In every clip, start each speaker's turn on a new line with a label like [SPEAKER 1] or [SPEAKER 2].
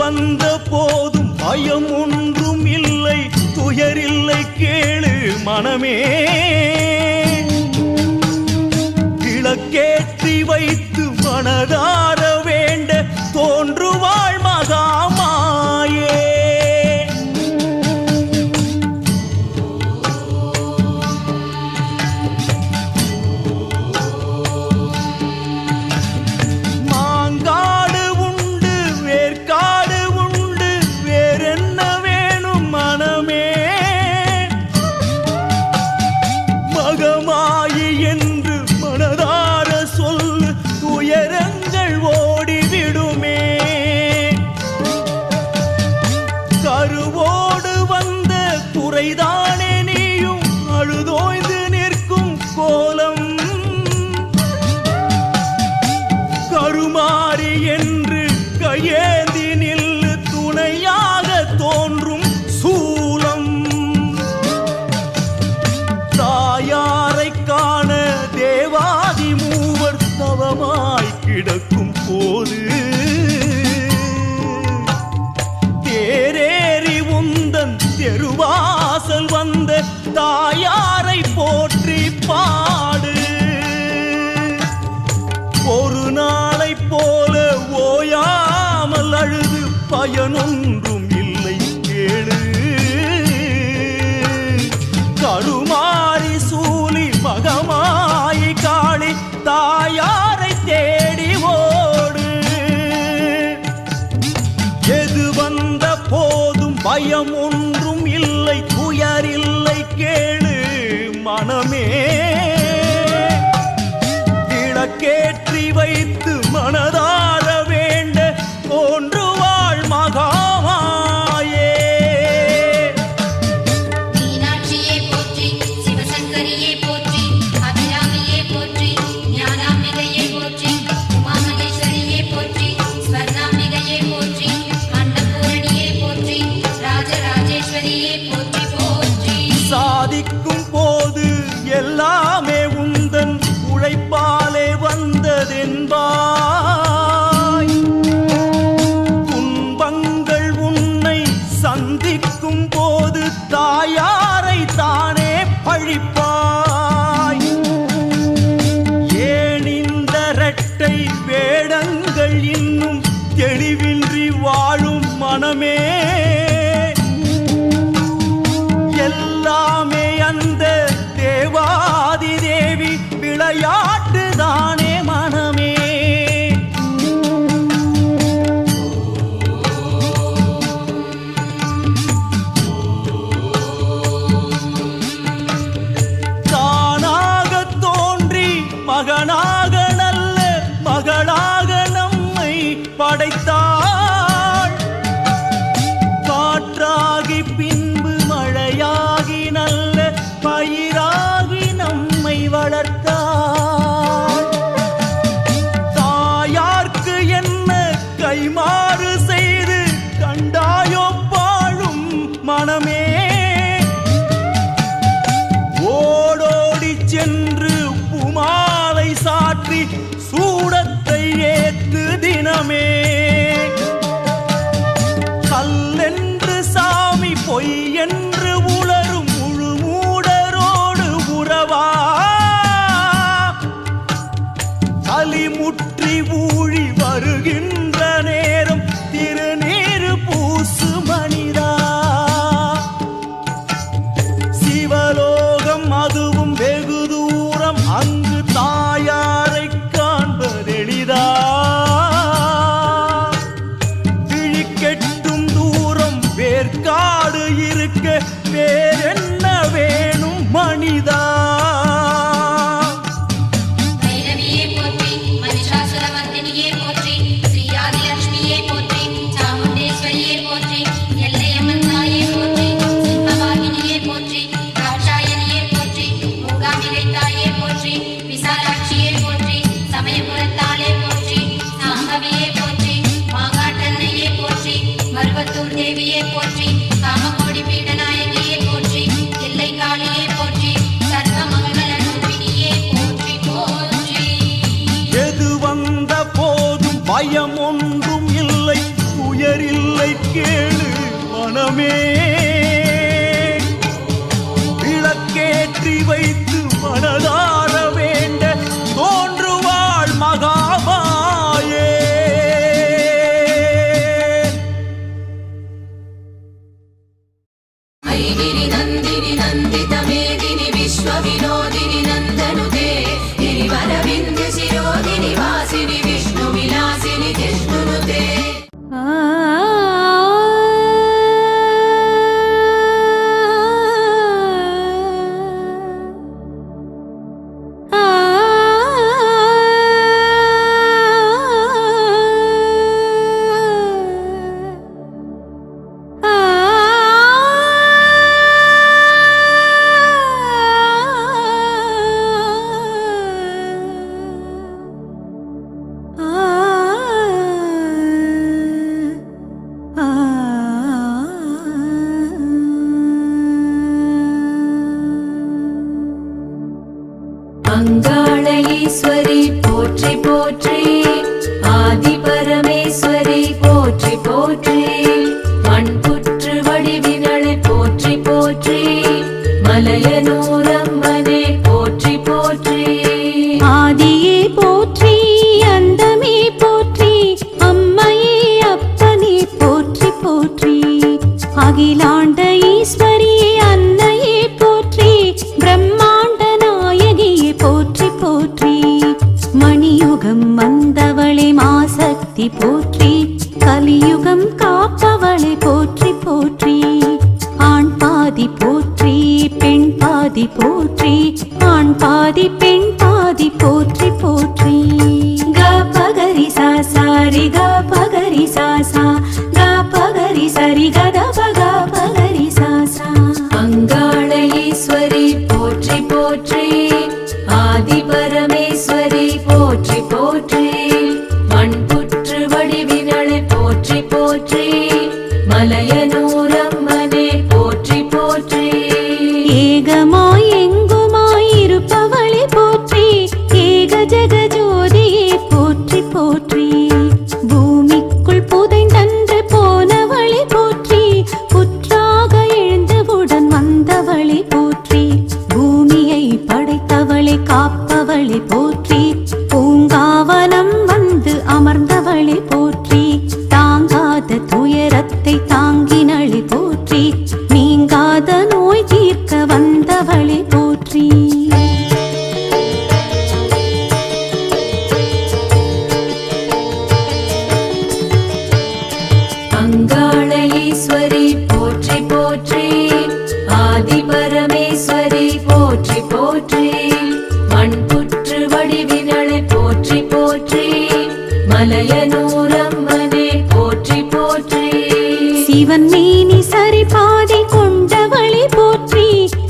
[SPEAKER 1] வந்த போதும் பயம் ஒன்றும் இல்லை. துயரில்லை கேளு மனமே. விளக்கேற்றி வைத்து மனதார கிடக்கும் போது தேரேறி உந்தன் தெருவாசல் வந்த தாயாரை போற்றி பாடு. ஒரு நாளை போல ஓயாமல் அழுது பயனொன்று நாமே సా సా గా పగరి సరి గద పగ పగరి సా సా అంగాళ ఈశ్వరి
[SPEAKER 2] పోற்றி போற்றி போற்றி போற்றி
[SPEAKER 3] ஏகமா
[SPEAKER 4] சிவன் மேனி சரி பாதை கொண்டவளை போற்றி.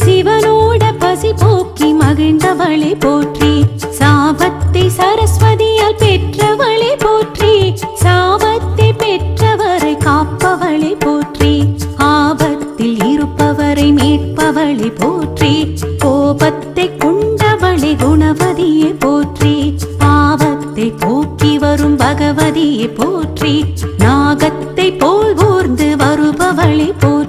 [SPEAKER 4] சிவனோட பசி போக்கி மகிழ்ந்தவளை போற்றி. சாபத்தை சரஸ்வதியால் பெற்றவளை போற்றி. சாபத்தை பெற்றவரை காப்பவளை போற்றி. ஆபத்தில் இருப்பவரை மீட்பவளை போற்றி. கோபத்தை கொண்டவளை குணவதியை போற்றி. பாவத்தை போக்கி வரும் பகவதியை போற்றி. நாகத்தை কালী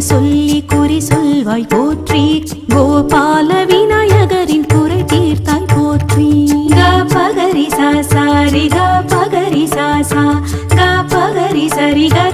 [SPEAKER 4] சொல்லி குறி சொல்வாய் போற்றி. கோபால விநாயகரின் குறை தீர்த்தாய் போற்றி. க பகரி சாரி க பகரி சாசா க பகரி சரி க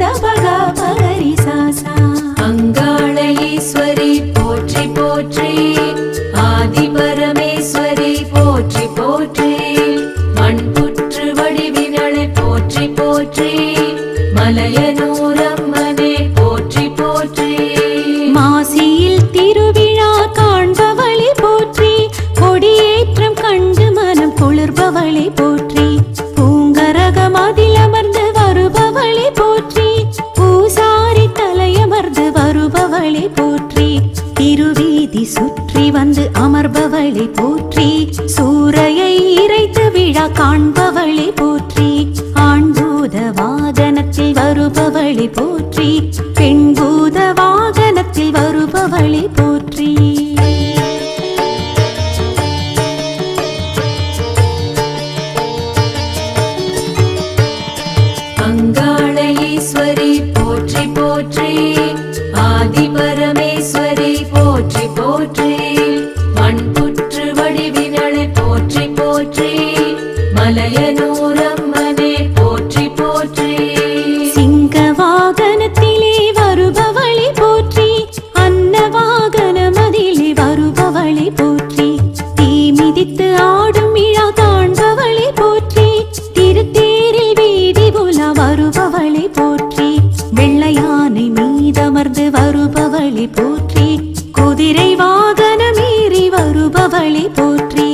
[SPEAKER 4] வருபவளை போற்றி குதிரை வாகனமேறி வருபவளை போற்றி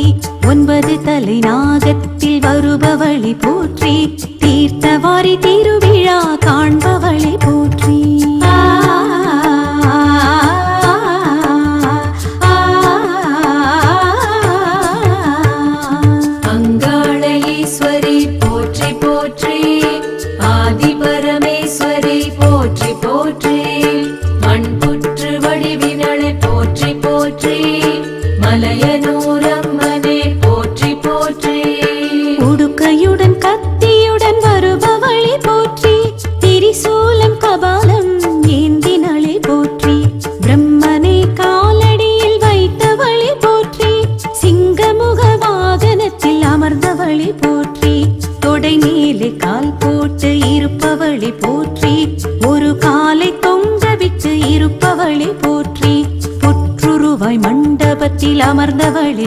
[SPEAKER 4] ஒன்பது தலை நாகத்தில் வருபவளை போற்றி தீர்த்தவாரி திருவிழா காண்ப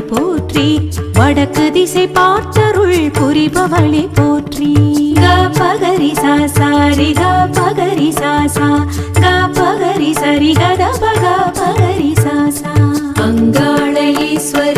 [SPEAKER 4] போற்றி வடக்கு திசை பார்த்தருள் புரிபவளே போற்றி. க பகரி சாரி க பகரி சாசா க பகரி சரி கத பக பகரி சாசா அங்காள ஈஸ்வரி